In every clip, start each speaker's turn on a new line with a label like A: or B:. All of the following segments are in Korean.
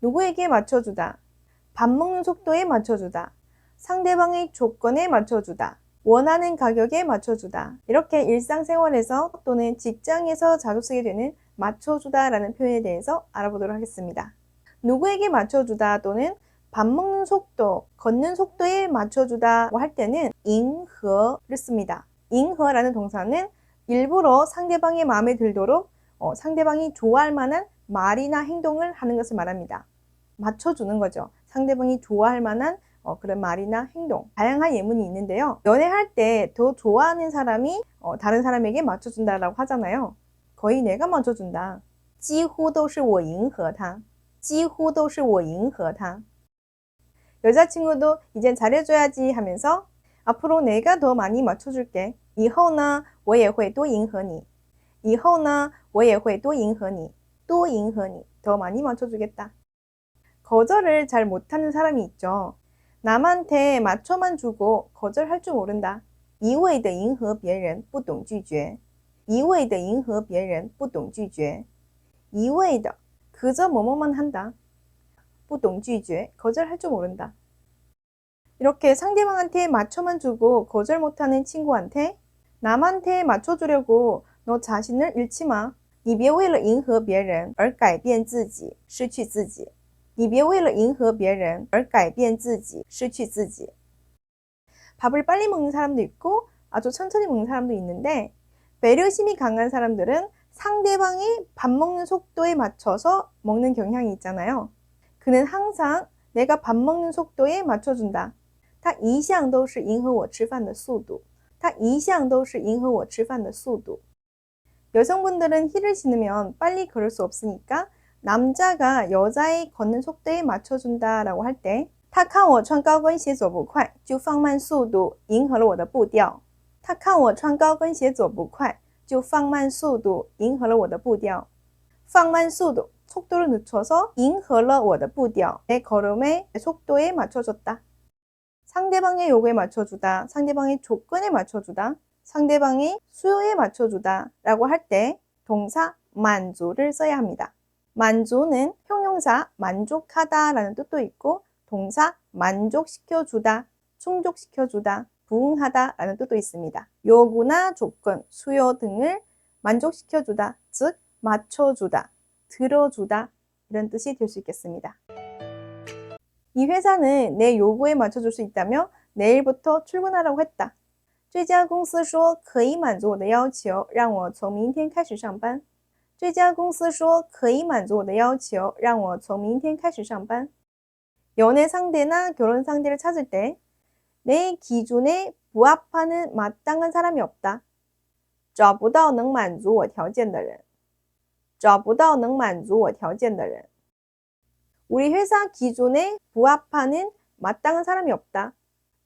A: 누구에게 맞춰주다. 밥 먹는 속도에 맞춰주다. 상대방의 조건에 맞춰주다. 원하는 가격에 맞춰주다. 이렇게 일상생활에서 또는 직장에서 자주 쓰게 되는 맞춰주다 라는 표현에 대해서 알아보도록 하겠습니다. 누구에게 맞춰주다 또는 밥 먹는 속도, 걷는 속도에 맞춰주다 할 때는 잉허를 씁니다. 잉허라는 동사는 일부러 상대방의 마음에 들도록 어, 상대방이 좋아할 만한 말이나 행동을 하는 것을 말합니다. 맞춰주는 거죠. 상대방이 좋아할 만한 어, 그런 말이나 행동. 다양한 예문이 있는데요. 연애할 때 더 좋아하는 사람이 어, 다른 사람에게 맞춰준다라고 하잖아요. 거의 내가 맞춰준다. 几乎都是我迎合他.几乎都是我迎合他. 여자친구도 이젠 잘해줘야지 하면서 앞으로 내가 더 많이 맞춰줄게. 以后呢,我也会多迎合你.以后呢,我也会多迎合你. 多迎合你. 더 많이 맞춰주겠다. 거절을 잘 못하는 사람이 있죠. 남한테 맞춰만 주고 거절할 줄 모른다. 一味的迎合别人不懂拒绝.一味的迎合别人不懂拒绝.一味的 그저 뭐뭐만 한다. 不懂拒绝 거절할 줄 모른다. 이렇게 상대방한테 맞춰만 주고 거절 못하는 친구한테 남한테 맞춰주려고 너 자신을 잃지 마. 你别为了迎合别人而改变自己，失去自己。你别为了迎合别人而改变自己，失去自己。 밥을 빨리 먹는 사람도 있고 아주 천천히 먹는 사람도 있는데 배려심이 강한 사람들은 상대방이 밥 먹는 속도에 맞춰서 먹는 경향이 있잖아요. 그는 항상 내가 밥 먹는 속도에 맞춰준다. 他一向都是迎合我吃饭的速度.他一向都是迎合我吃饭的速度. 여성분들은 힐을 신으면 빨리 걸을 수 없으니까 남자가 여자의 걷는 속도에 맞춰준다라고 할 때, 他看我穿高跟鞋走不快，就放慢速度，迎合了我的步调。他看我穿高跟鞋走不快，就放慢速度，迎合了我的步调。放慢速度, 속도를 늦춰서 迎合了我的步调, 내 걸음의 속도에 맞춰줬다. 상대방의 요구에 맞춰주다, 상대방의 조건에 맞춰주다, 상대방의 수요에 맞춰주다 라고 할 때 동사 만조를 써야 합니다. 만조는 형용사 만족하다 라는 뜻도 있고 동사 만족시켜주다, 충족시켜주다, 부응하다 라는 뜻도 있습니다. 요구나 조건, 수요 등을 만족시켜주다, 즉 맞춰주다, 들어주다 이런 뜻이 될 수 있겠습니다. 이 회사는 내 요구에 맞춰줄 수 있다며 내일부터 출근하라고 했다. 这家公司说可以满足我的要求，让我从明天开始上班。这家公司说可以满足我的要求，让我从明天开始上班。 연애 상대나 결혼 상대를 찾을 때 내 기준에 부합하는 마땅한 사람이 없다. 找不到能满足我条件的人.找不到能满足我条件的人. 우리 회사 기준에 부합하는 마땅한 사람이 없다.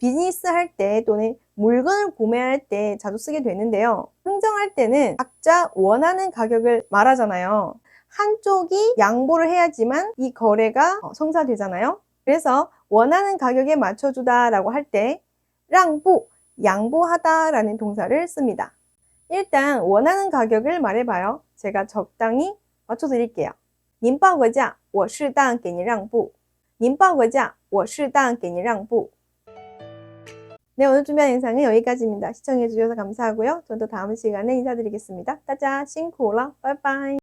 A: 비즈니스 할 때 또는 물건을 구매할 때 자주 쓰게 되는데요. 흥정할 때는 각자 원하는 가격을 말하잖아요. 한쪽이 양보를 해야지만 이 거래가 어, 성사되잖아요. 그래서 원하는 가격에 맞춰주다라고 할 때 랑부, 양보하다라는 동사를 씁니다. 일단 원하는 가격을 말해봐요. 제가 적당히 맞춰드릴게요. 您报个价，我适当给您让步。您报个价，我适当给您让步。 네, 오늘 준비한 영상은 여기까지입니다. 시청해주셔서 감사하고요. 또 다음 시간에 인사드리겠습니다. 따자, 싱쿠라, 빠이빠이.